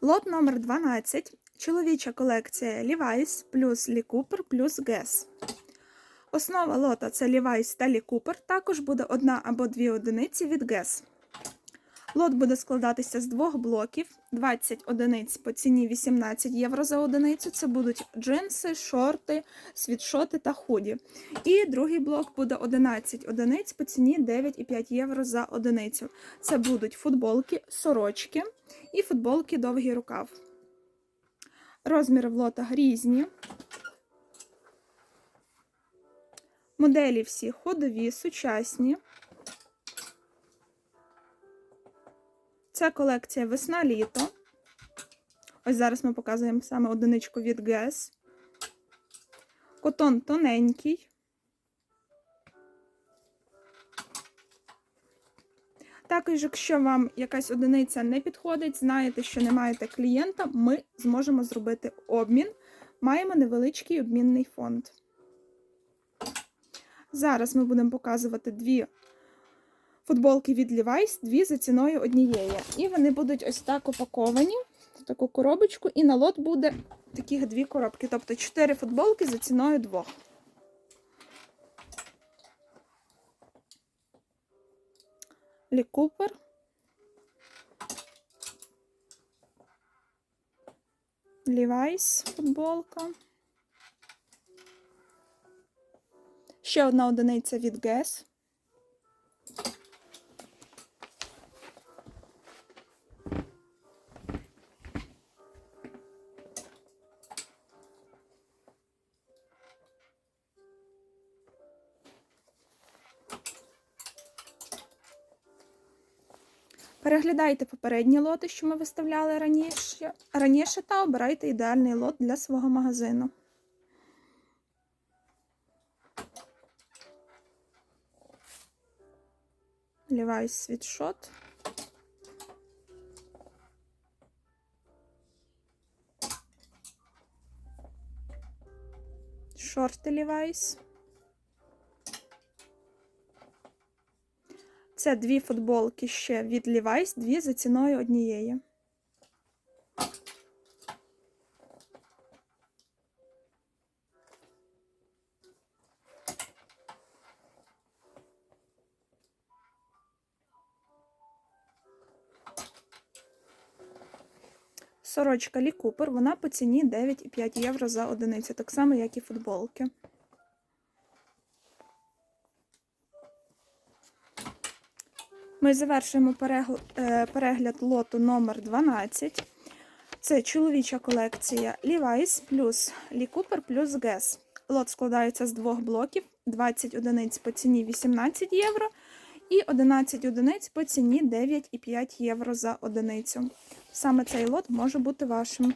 Лот номер 12. Чоловіча колекція Levi's плюс Lee Cooper плюс Guess. Основа лота це Levi's та Lee Cooper. Також буде одна або дві одиниці від Guess. Лот буде складатися з двох блоків: 20 одиниць по ціні 18 євро за одиницю. Це будуть джинси, шорти, світшоти та худі. І другий блок буде 11 одиниць по ціні 9,5 євро за одиницю. Це будуть футболки, сорочки і футболки довгий рукав. Розміри в лотах різні. Моделі всі ходові, сучасні. Це колекція весна-літо. Ось зараз ми показуємо саме одиничку від Guess. Котон тоненький. Також, якщо вам якась одиниця не підходить, знаєте, що не маєте клієнта, ми зможемо зробити обмін. Маємо невеличкий обмінний фонд. Зараз ми будемо показувати дві футболки від Levi's, дві за ціною однієї. І вони будуть ось так упаковані в таку коробочку, і на лот буде таких дві коробки. Тобто чотири футболки за ціною двох. Лі Купер. Levi's футболка. Ще одна одиниця від Guess. Переглядайте попередні лоти, що ми виставляли раніше, раніше та обирайте ідеальний лот для свого магазину. Levi's світшот. Шорти Levi's. Це дві футболки ще від Levi's, дві за ціною однієї. Сорочка Лі Купер, вона по ціні 9,5 євро за одиницю, так само, як і футболки. Ми завершуємо е, перегляд лоту номер 12. Це чоловіча колекція Levi's плюс Lee Cooper плюс Guess. Лот складається з двох блоків: 20 одиниць по ціні 18 євро і 11 одиниць по ціні 9,5 євро за одиницю. Саме цей лот може бути вашим.